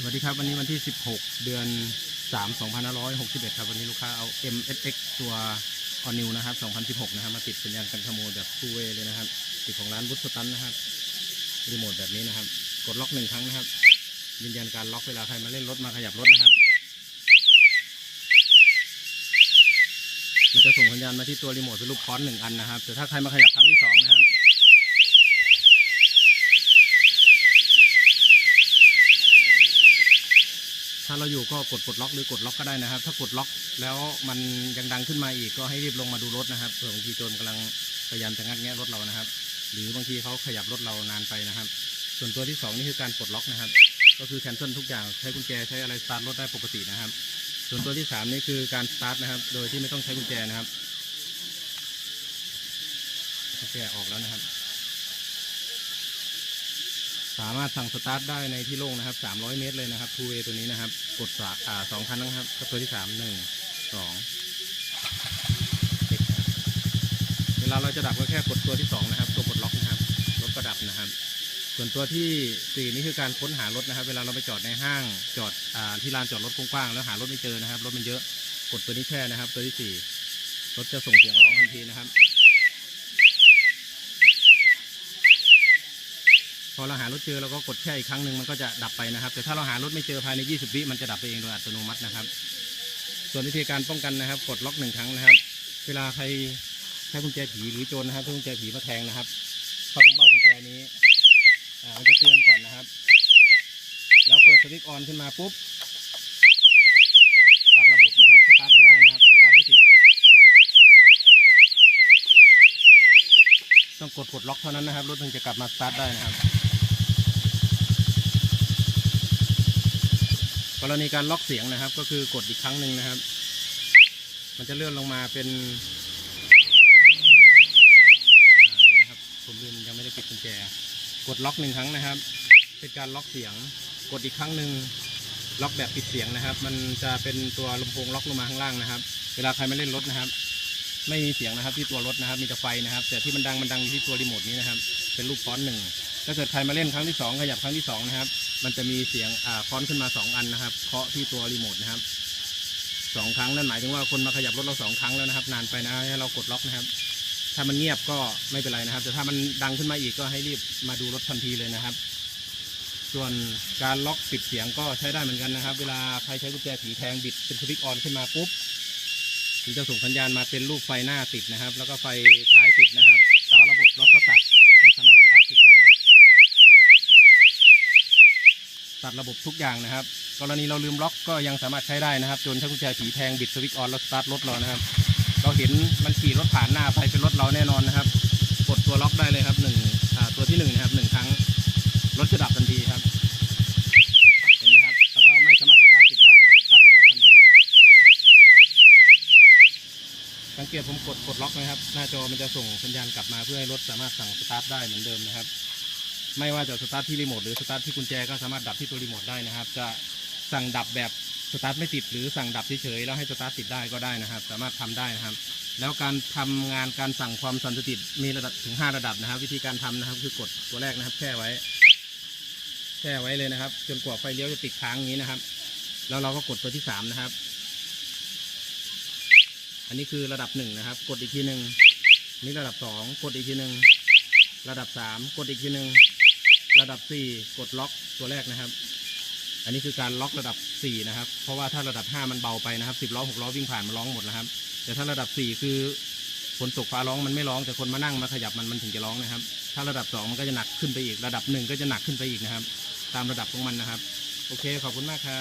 สวัสดีครับวันนี้วันที่ 16 เดือน 3 2561 ครับ วันนี้ลูกค้าเอา MSX ตัว All New นะครับ 2016 นะครับ มาติดสัญญาณกันขโมยแบบ two way เลยนะครับ ติดของร้านบุตสตันนะครับ รีโมทแบบนี้นะครับ กดล็อกหนึ่งครั้งนะครับ ยืนยันการล็อกเวลาใครมาเล่นรถมาขยับรถนะครับ มันจะส่งสัญญาณมาที่ตัวรีโมทเป็นรูปค้อนหนึ่งอันนะครับ แต่ถ้าใครมาขยับครั้งที่สองนะครับ ถ้าเราอยู่ก็กดปลดล็อกหรือกดล็อกก็ได้นะครับ ถ้ากดล็อกแล้วมันยังดังขึ้นมาอีกก็ให้รีบลงมาดูรถนะครับเผื่อบางทีโจรกำลังพยายามจะงัดแงะรถเรานะครับ หรือบางทีเขาขยับรถเรานานไปนะครับ ส่วนตัวที่สองนี่คือการปลดล็อกนะครับ ก็คือแคนเซิลทุกอย่างใช้กุญแจใช้อะไรสตาร์ทรถได้ปกตินะครับ ส่วนตัวที่สามนี่คือการสตาร์ทนะครับ โดยที่ไม่ต้องใช้กุญแจนะครับกุญแจออกแล้วนะครับ สามารถสั่งสตาร์ทได้ในที่โล่งนะครับ 300 เมตรเลยนะครับ 2way ตัวนี้นะครับ กดสาอ่าสองครั้งนะครับกับตัวที่สามหนึ่งสองติดเวลาเราจะดับก็แค่กดตัวที่สองนะครับตัวปลดล็อกนะครับรถก็ดับนะครับ ส่วนตัวที่สี่นี่คือการค้นหารถนะครับ เวลาเราไปจอดในห้างจอดอ่าที่ลานจอดรถกว้างๆแล้วหารถไม่เจอนะครับรถมันเยอะกดตัวนี้แช่นะครับ ตัวที่สี่รถจะส่งเสียงร้องทันทีนะครับ พอเราหารถเจอเราก็กดแช่อีกครั้งหนึ่งมันก็จะดับไปนะครับ แต่ถ้าเราหารถไม่เจอภายใน 20 วิมันจะดับไปเองโดยอัตโนมัตินะครับ ส่วนวิธีการป้องกันนะครับ กดล็อกหนึ่งครั้งนะครับ เวลาใครใช้กุญแจผีหรือโจรนะครับใช้กุญแจผีมาแทงนะครับเข้าตรงเบ้ากุญแจนี้อ่ามันจะเตือนก่อนนะครับ แล้วเปิดสวิตช์ออนขึ้นมาปุ๊บตัดระบบนะครับสตาร์ทไม่ได้นะครับสตาร์ทไม่ติดต้องกดปลดล็อกเท่านั้นนะครับรถถึงจะกลับมาสตาร์ทได้นะครับ กรณีการล็อกเสียงนะครับ ก็คือกดอีกครั้งหนึ่งนะครับ มันจะเลื่อนลงมาเป็นเดี๋ยวนะครับผมลืมยังไม่ได้ปิดกุญแจ กดล็อกหนึ่งครั้งนะครับ เป็นการล็อกเสียง กดอีกครั้งหนึ่งล็อกแบบปิดเสียงนะครับ มันจะเป็นตัวลำโพงล็อกลงมาข้างล่างนะครับ เวลาใครมาเล่นรถนะครับ ไม่มีเสียงนะครับที่ตัวรถนะครับ มีแต่ไฟนะครับ แต่ที่มันดังมันดังอยู่ที่ตัวรีโมทนี้นะครับ เป็นรูปฟอนต์หนึ่งถ้าเกิดใครมาเล่นครั้งที่สองขยับครั้งที่สองนะครับ มันจะมีเสียงอ่าฟอนขึ้นมาสองอันนะครับ เคาะที่ตัวรีโมทนะครับสองครั้งนั่นหมายถึงว่าคนมาขยับรถเราสองครั้งแล้วนะครับ นานไปนะให้เรากดล็อกนะครับ ถ้ามันเงียบก็ไม่เป็นไรนะครับ แต่ถ้ามันดังขึ้นมาอีกก็ให้รีบมาดูรถทันทีเลยนะครับ ส่วนการล็อกปิดเสียงก็ใช้ได้เหมือนกันนะครับ เวลาใครใช้กุญแจผีแทงบิดเป็นสวิตช์ออนขึ้นมาปุ๊บมันจะส่งสัญญาณมาเป็นรูปไฟหน้าติดนะครับ แล้วก็ไฟท้ายติดนะครับแล้วระบบรถก็ตัดไม่สามารถสตาร์ทติดได้ครับ ตัดระบบทุกอย่างนะครับ กรณีเราลืมล็อกก็ยังสามารถใช้ได้นะครับ จนถ้ากุญแจผีแทงบิดสวิตช์ออนแล้วสตาร์ทรถเรานะครับ เราเห็นมันขี่รถผ่านหน้าไปเป็นรถเราแน่นอนนะครับ กดตัวล็อกได้เลยครับหนึ่งตัวที่หนึ่งนะครับหนึ่งครั้งรถจะดับทันทีครับเห็นไหมครับแล้วก็ไม่สามารถสตาร์ทติดได้ครับตัดระบบทันทีสังเกตผมกดกดล็อกนะครับ หน้าจอมันจะส่งสัญญาณกลับมาเพื่อให้รถสามารถสั่งสตาร์ทได้เหมือนเดิมนะครับ ไม่ว่าจะสตาร์ทที่รีโมทหรือสตาร์ทที่กุญแจก็สามารถดับที่ตัวรีโมทได้นะครับ จะสั่งดับแบบสตาร์ทไม่ติดหรือสั่งดับเฉยๆแล้วให้สตาร์ทติดได้ก็ได้นะครับ สามารถทำได้นะครับ แล้วการทำงานการสั่งความสั่นสถิตมีระดับถึง 5 ระดับนะครับ วิธีการทำนะครับคือกดตัวแรกนะครับแช่ไว้แช่ไว้เลยนะครับ จนกว่าไฟเลี้ยวจะติดค้างอย่างนี้นะครับ แล้วเราก็กดตัวที่สามนะครับ อันนี้คือระดับหนึ่งนะครับ กดอีกทีหนึ่งนี่ระดับสองกดอีกทีหนึ่งระดับสามกดอีกทีหนึ่ง ระดับสี่กดล็อกตัวแรกนะครับ อันนี้คือการล็อกระดับสี่นะครับ เพราะว่าถ้าระดับห้ามันเบาไปนะครับสิบล้อหกล้อวิ่งผ่านมันร้องหมดนะครับ แต่ถ้าระดับสี่คือฝนตกฟ้าร้องมันไม่ร้องแต่คนมานั่งมาขยับมันมันถึงจะร้องนะครับ ถ้าระดับสองมันก็จะหนักขึ้นไปอีก ระดับหนึ่งก็จะหนักขึ้นไปอีกนะครับ ตามระดับของมันนะครับ โอเคขอบคุณมากครับ